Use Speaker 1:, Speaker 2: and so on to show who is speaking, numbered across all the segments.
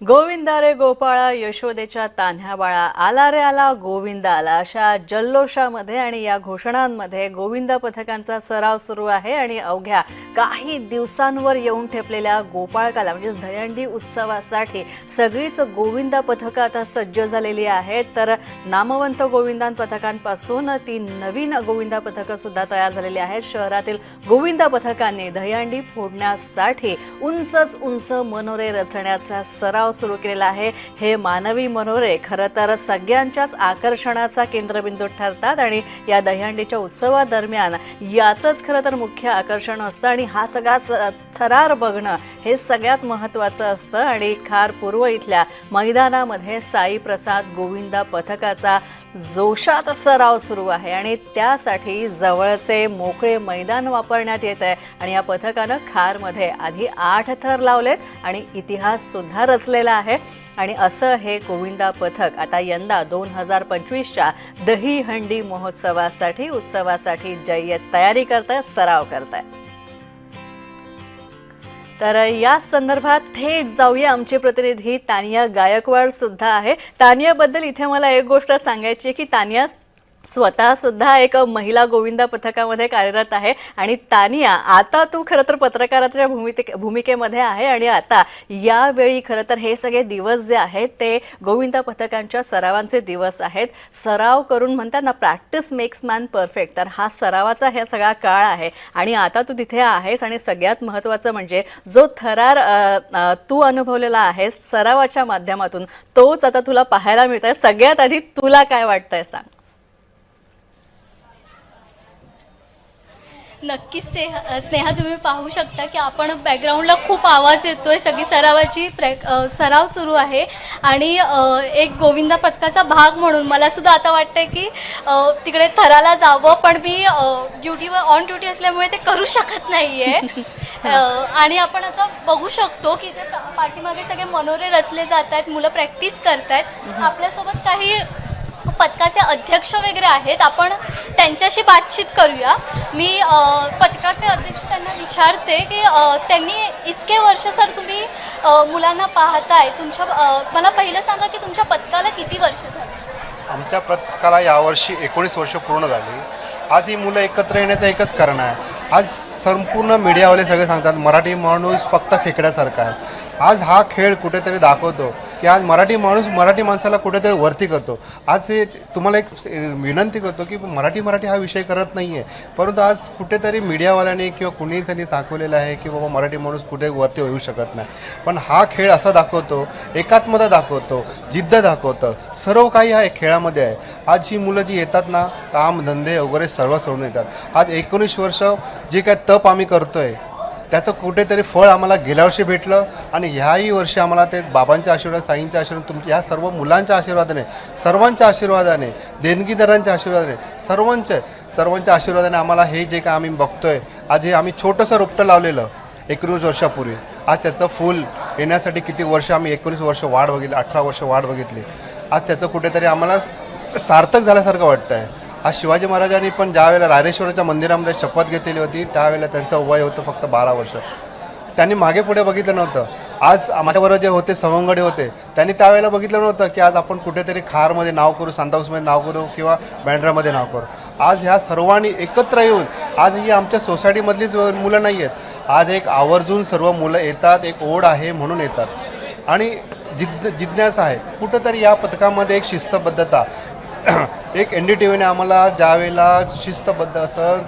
Speaker 1: गोविंदा रे गोपाळा यशोदेच्या तान्ह्या बाळा आला रे आला गोविंदा आला. अशा जल्लोषामध्ये आणि या घोषणांमध्ये गोविंदा पथकांचा सराव सुरू आहे आणि अवघ्या काही दिवसांवर येऊन ठेपलेल्या गोपाळकाला म्हणजेच दहीहंडी उत्सवासाठी सगळीच गोविंदा पथकं आता सज्ज झालेली आहेत. तर नामवंत गोविंदान पथकांपासून ती नवीन गोविंदा पथकं सुद्धा तयार झालेली आहेत. शहरातील गोविंदा पथकांनी दहीहंडी फोडण्यासाठी उंचच उंच मनोरे रचण्याचा सराव सुरू केलेला आहे. हे मानवी मनोरे खरं तर सगळ्यांच्याच आकर्षणाचा केंद्रबिंदू ठरतात आणि या दहीहंडीच्या उत्सवादरम्यान याचंच खरं तर मुख्य आकर्षण असतं आणि हा सगळाच थरार बघणं हे सगळ्यात महत्त्वाचं असतं. आणि खार पूर्व इथल्या मैदानामध्ये साई प्रसाद गोविंदा पथकाचा जोशात सराव सुरू आहे आणि त्यासाठी जवळचे मोकळे मैदान वापरण्यात येत आहे. आणि या पथकानं खारमध्ये आधी आठ थर लावलेत आणि इतिहास सुद्धा रचलेला आहे. आणि असं हे गोविंदा पथक आता यंदा दोन हजार पंचवीसच्या दहीहंडी महोत्सवासाठी उत्सवासाठी जय्यत तयारी करत आहे सराव करत आहे तर या संदर्भात थेट जाऊया. आमचे प्रतिनिधी तानिया गायकवाड सुद्धा आहे. तानियाबद्दल इथे मला एक गोष्ट सांगायची आहे की तानिया स्वतः सुद्धा एक महिला गोविंदा पथकामध्ये कार्यरत आहे. आणि तानिया आता तू खरं तर पत्रकाराच्या भूमिके भूमिकेमध्ये आहे आणि आता यावेळी खरं तर हे सगळे दिवस जे आहेत ते गोविंदा पथकांच्या सरावांचे दिवस आहेत. सराव करून म्हणतात ना प्रॅक्टिस मेक्स मॅन परफेक्ट तर हा सरावाचा हा सगळा काळ आहे. आणि आता तू तिथे आहेस आणि सगळ्यात महत्त्वाचं म्हणजे जो थरार तू अनुभवलेला आहेस सरावाच्या माध्यमातून तोच आता तुला पाहायला मिळत आहे सगळ्यात आधी तुला काय वाटतंय सांग.
Speaker 2: नक्कीच स्नेहा स्नेहा तुम्ही पाहू शकता की आपण बॅकग्राऊंडला खूप आवाज येतोय. सगळी सरावाची प्रॅ सराव सुरू आहे. आणि एक गोविंदा पथकाचा भाग म्हणून मला सुद्धा आता वाटतंय की तिकडे थराला जावं पण मी ड्युटीवर ऑन ड्युटी असल्यामुळे ते करू शकत नाहीये. अ, आणि आपण आता बघू शकतो की ते पाठीमागे सगळे मनोरे रचले जात आहेत मुलं प्रॅक्टिस करतायत आपल्यासोबत काही पथकाचे अध्यक्ष वगैरे आहेत. आपण त्यांच्याशी बातचीत करूया. मी पथकाचे अध्यक्ष त्यांना विचारते की त्यांनी इतके वर्ष सर तुम्ही मुलांना पाहताय. तुमच्या मला पहिलं सांगा की तुमच्या पथकाला किती वर्ष झाली?
Speaker 3: आमच्या पथकाला यावर्षी एकोणीस वर्ष पूर्ण झाली. आज ही मुलं एकत्र येण्याचं एकच कारण आहे. आज संपूर्ण मीडियावाले सगळे सांगतात मराठी माणूस फक्त खेकड्यासारखा आहे. आज हा खेळ कुठेतरी दाखवतो की आज मराठी माणूस मराठी माणसाला कुठेतरी वरती करतो. आज हे तुम्हाला एक विनंती करतो की मराठी मराठी हा विषय करत नाही आहे परंतु आज कुठेतरी मीडियावाल्याने किंवा कुणी त्यांनी दाखवलेलं आहे की बाबा मराठी माणूस कुठे वरती येऊ शकत नाही. पण हा खेळ असा दाखवतो एकात्मता दाखवतो जिद्द दाखवतं. सर्व काही हा खेळामध्ये आहे. आज ही मुलं जी येतात ना काम धंदे वगैरे सर्व सोडून येतात. आज एकोणीस वर्ष जे काय तप आम्ही करतोय त्याचं कुठेतरी फळ आम्हाला गेल्या वर्षी भेटलं आणि ह्याही वर्षी आम्हाला ते बाबांच्या आशीर्वाद साईंच्या आशीर्वाद तुमच्या ह्या सर्व मुलांच्या आशीर्वादाने सर्वांच्या आशीर्वादाने देणगीदारांच्या आशीर्वादाने सर्वांच्या सर्वांच्या आशीर्वादाने आम्हाला हे जे काय आम्ही बघतोय आज हे आम्ही छोटंसं रोपटं लावलेलं एकोणीस वर्षापूर्वी. आज त्याचं फूल येण्यासाठी किती वर्ष आम्ही एकोणीस वर्ष वाढ बघितली अठरा वर्ष वाढ बघितली. आज त्याचं कुठेतरी आम्हाला सार्थक झाल्यासारखं वाटतं आहे आज शिवाजी महाराजांनी पण ज्यावेळेला रायरेश्वराच्या मंदिरामध्ये शपथ घेतलेली होती त्यावेळेला त्यांचं वय होतं फक्त बारा वर्ष. त्यांनी मागे पुढे बघितलं नव्हतं. आज माझ्याबरोबर जे होते सवंगडे होते त्यांनी त्यावेळेला बघितलं नव्हतं की आज आपण कुठेतरी खारमध्ये नाव करू सांताऊसमध्ये नाव करू किंवा बँड्रामध्ये नाव करू. आज ह्या सर्वांनी एकत्र येऊन आज ही आमच्या सोसायटीमधलीच मुलं नाही आहेत. आज एक आवर्जून सर्व मुलं येतात एक ओढ आहे म्हणून येतात. आणि जिद्द जिज्ञासा आहे. कुठंतरी या पथकामध्ये एक शिस्तबद्धता एक एन डी टी व्हीने आम्हाला ज्यावेळेला शिस्तबद्ध असं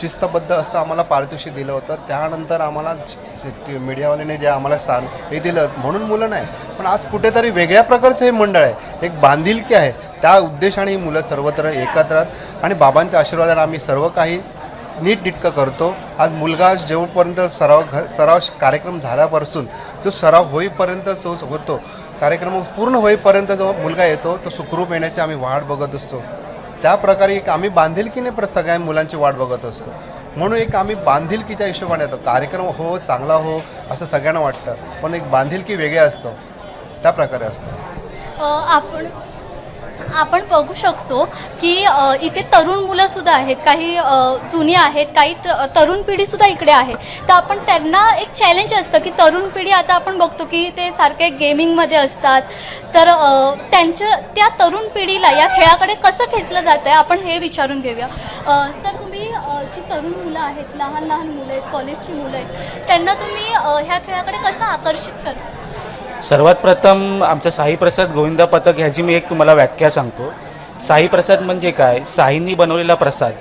Speaker 3: शिस्तबद्ध असं आम्हाला पारितोषिक दिलं होतं त्यानंतर आम्हाला मीडियावाल्याने जे आम्हाला सांग हे दिलं म्हणून मुलं नाही. पण आज कुठेतरी वेगळ्या प्रकारचं हे मंडळ आहे. एक बांधिलकी आहे. त्या उद्देशाने ही मुलं सर्वत्र एकत्र आणि बाबांच्या आशीर्वादाने आम्ही सर्व काही नीटनिटकं करतो. आज मुलगा जेव्हापर्यंत सराव घ सराव कार्यक्रम झाल्यापासून जो सराव होईपर्यंत जो होतो. कार्यक्रम पूर्ण होईपर्यंत जो मुलगा येतो तो सुखरूप येण्याची आम्ही वाट बघत असतो. त्या प्रकारे एक आम्ही बांधिलकीने प्र सगळ्या मुलांची वाट बघत असतो. म्हणून एक आम्ही बांधिलकीच्या हिशोबाने येतो कार्यक्रम हो चांगला हो असं सगळ्यांना वाटतं. पण एक बांधिलकी वेगळी असतं. त्या प्रकारे असतो.
Speaker 2: आपण आपण बघू शकतो की इथे तरुण मुलं सुद्धा आहेत काही जुनी आहेत काही त- तरुण पिढी सुद्धा इकडे आहे. तर आपण त्यांना एक चॅलेंज असतं की तरुण पिढी आता आपण बघतो की ते सारखे गेमिंगमध्ये असतात. तर त्यांच्या त्या तरुण पिढीला या खेळाकडे कसं खेचलं जात आहे आपण हे विचारून घेऊया. सर तुम्ही जी तरुण मुलं आहेत लहान लहान मुलं आहेत कॉलेजची मुलं आहेत त्यांना तुम्ही ह्या खेळाकडे कसं आकर्षित करता?
Speaker 4: सर्वात प्रथम आमचं साई प्रसाद गोविंदा पथक ह्याची मी एक तुम्हाला व्याख्या सांगतो. साई प्रसाद म्हणजे काय? साईंनी बनवलेला प्रसाद.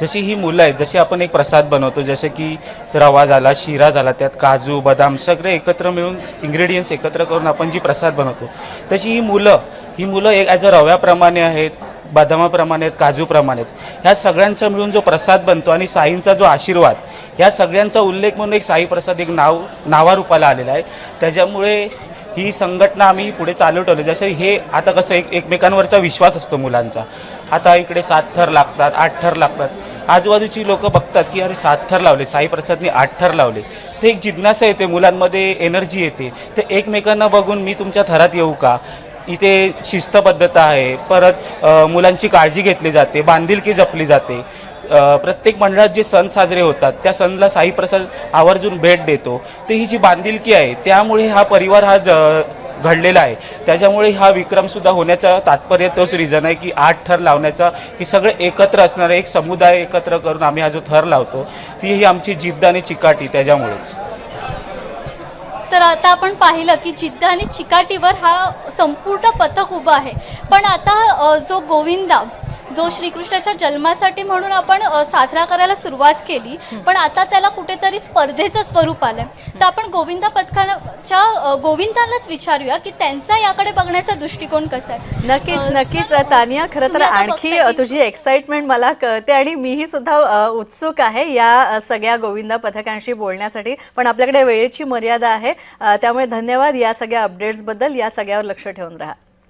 Speaker 4: जशी ही मुलं आहेत जशी आपण एक प्रसाद बनवतो जसे की रवा झाला शिरा झाला त्यात काजू बदाम सगळे एकत्र मिळून इंग्रेडियंट्स एकत्र करून आपण जी प्रसाद बनवतो तशी ही मुलं ही मुलं एक ॲज अ रव्याप्रमाणे आहेत बदामाप्रमाणे आहेत काजूप्रमाणे आहेत. ह्या सगळ्यांचा मिळून जो प्रसाद बनतो आणि साईंचा जो आशीर्वाद ह्या सगळ्यांचा उल्लेख म्हणून एक साई प्रसाद एक नाव नावारूपाला आलेला आहे. त्याच्यामुळे ही संघटना आम्ही पुढे चालू ठेवली. जसे हे आता कसं एक एकमेकांवरचा विश्वास असतो मुलांचा. आता इकडे सात थर लागतात आठ थर लागतात. आजूबाजूची लोक बघतात की अरे सात थर लावले साईप्रसादने आठ थर लावले. ते एक जिज्ञासा येते मुलांमध्ये एनर्जी येते. ते एकमेकांना बघून मी तुमच्या थरात येऊ का? इथे शिस्तबद्धता आहे. परत मुलांची काळजी घेतली जाते बांधिलकी जपली जाते. प्रत्येक मंडळात जे सण साजरे होतात त्या सणला साई प्रसाद आवर्जून भेट देतो. ते ही जी बांधिलकी आहे त्यामुळे हा परिवार हा ज घडलेला आहे. त्याच्यामुळे हा विक्रमसुद्धा होण्याचा तात्पर्य तोच रिझन आहे की आठ थर लावण्याचा की सगळे एकत्र असणारे एक समुदाय एकत्र करून आम्ही हा जो थर लावतो ती ही आमची जिद्द आणि चिकाटी त्याच्यामुळेच.
Speaker 2: तर आता आपण पाहिलं की जिद्द आणि चिकाटीवर हा संपूर्ण पथक उभं आहे. पण आता जो गोविंदा जो श्रीकृष्णाच्या जन्मासाठी म्हणून आपण साजरा करायला सुरुवात केली पण आता त्याला कुठेतरी स्पर्धेचं स्वरूप आलंय. तर आपण गोविंदा पथकाच्या अ, गोविंदालाच विचारूया की त्यांचा याकडे बघण्याचा दृष्टिकोन कसा आहे.
Speaker 1: नक्कीच नक्कीच. तानिया खरं तर आणखी तुझी एक्साइटमेंट मला कळते आणि मीही सुद्धा उत्सुक आहे या सगळ्या गोविंदा पथकांशी बोलण्यासाठी. पण आपल्याकडे वेळेची मर्यादा आहे. त्यामुळे धन्यवाद या सगळ्या अपडेट्सबद्दल या सगळ्यावर लक्ष ठेवून राहा.